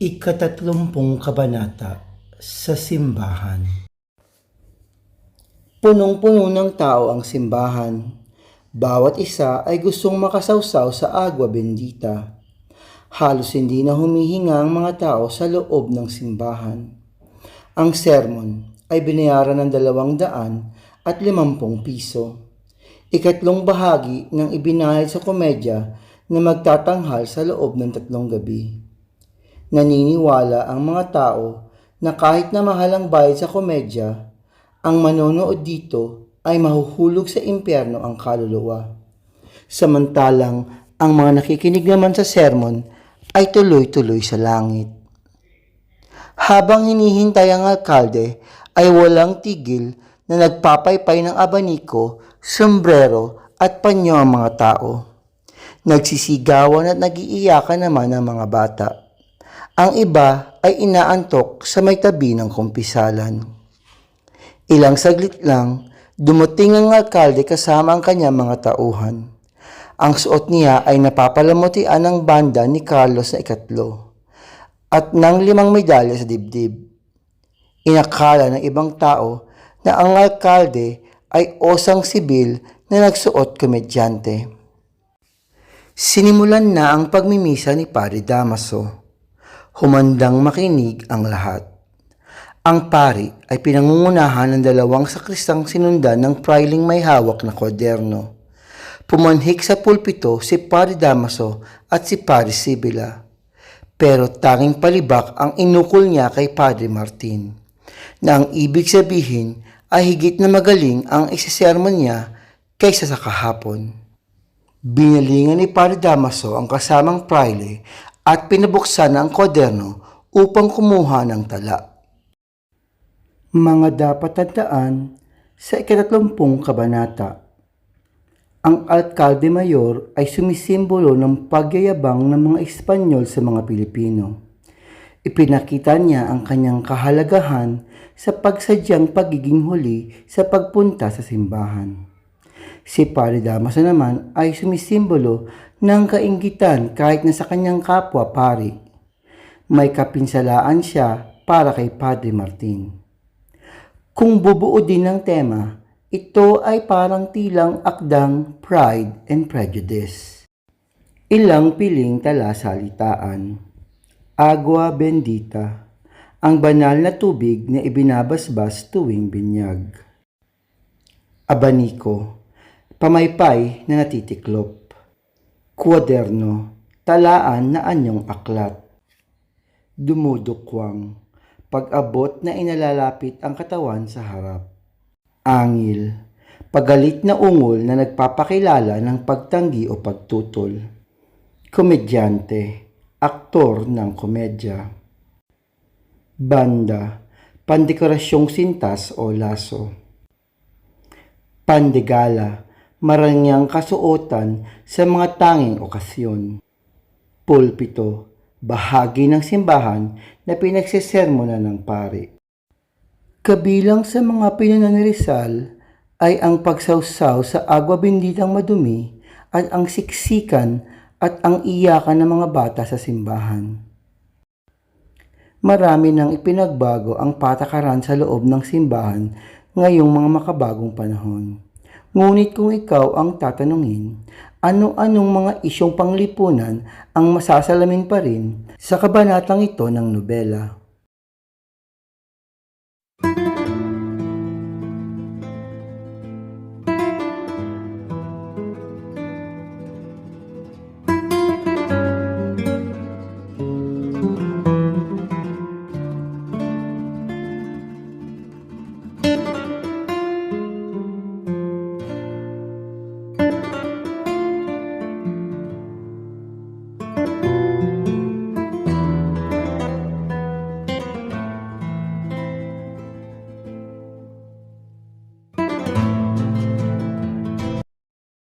Ikatatlumpung Kabanata sa Simbahan Punong-puno ng tao ang simbahan. Bawat isa ay gustong makasawsaw sa agwa bendita. Halos hindi na humihinga ang mga tao sa loob ng simbahan. Ang sermon ay binayaran ng dalawang daan at limampung piso. Ikatlong bahagi ng ibinayad sa komedya na magtatanghal sa loob ng tatlong gabi. Naniniwala ang mga tao na kahit na mahal ang bayad sa komedya, ang manonood dito ay mahuhulog sa impyerno ang kaluluwa. Samantalang ang mga nakikinig naman sa sermon ay tuloy-tuloy sa langit. Habang hinihintay ang alkalde ay walang tigil na nagpapaypay ng abaniko, sombrero at panyo ang mga tao. Nagsisigawan at nagiiyakan naman ang mga bata. Ang iba ay inaantok sa may tabi ng kumpisalan. Ilang saglit lang, dumating ang alkalde kasama ang kanyang mga tauhan. Ang suot niya ay napapalamutian ng banda ni Carlos na ikatlo at ng limang medalya sa dibdib. Inakala ng ibang tao na ang alkalde ay osang sibil na nagsuot komedyante. Sinimulan na ang pagmimisa ni Pari Damaso. Humandang makinig ang lahat. Ang pari ay pinangungunahan ng dalawang sakristang sinundan ng priling may hawak na kwaderno. Pumanhik sa pulpito si Pari Damaso at si Pari Sibila. Pero tanging palibak ang inukol niya kay Padre Martin, na ang ibig sabihin ay higit na magaling ang isisermon niya kaysa sa kahapon. Binalingan ni Padre Damaso ang kasamang prile at pinabuksan ang kwaderno upang kumuha ng tala. Mga dapat tandaan sa ikatatlumpung kabanata. Ang alkalde mayor ay sumisimbolo ng pagyayabang ng mga Espanyol sa mga Pilipino. Ipinakita niya ang kanyang kahalagahan sa pagsadyang pagiging huli sa pagpunta sa simbahan. Si Padre Damaso naman ay sumisimbolo ng kainggitan kahit na sa kanyang kapwa pari. May kapinsalaan siya para kay Padre Martin. Kung bubuo din ng tema, ito ay parang tilang akdang Pride and Prejudice. Ilang piling talasalitaan. Agua bendita, ang banal na tubig na ibinabasbas tuwing binyag. Abaniko, pamaypay na natitiklop, kwaderno, talaan na anyong aklat, dumudukwang, pag-abot na inalalapit ang katawan sa harap, angil, pagalit na ungol na nagpapakilala ng pagtanggi o pagtutol, komedyante, aktor ng komedya, banda, pandekorasyong sintas o laso, pandigala, marangyang kasuotan sa mga tanging okasyon. Pulpito, bahagi ng simbahan na pinagsisermonan ng pari. Kabilang sa mga pinanan ni Rizal ay ang pagsawsaw sa agwa benditang madumi at ang siksikan at ang iyakan ng mga bata sa simbahan. Marami nang ipinagbago ang patakaran sa loob ng simbahan ngayong mga makabagong panahon. Ngunit kung ikaw ang tatanungin, ano-anong mga isyong panglipunan ang masasalamin pa rin sa kabanatang ito ng nobela?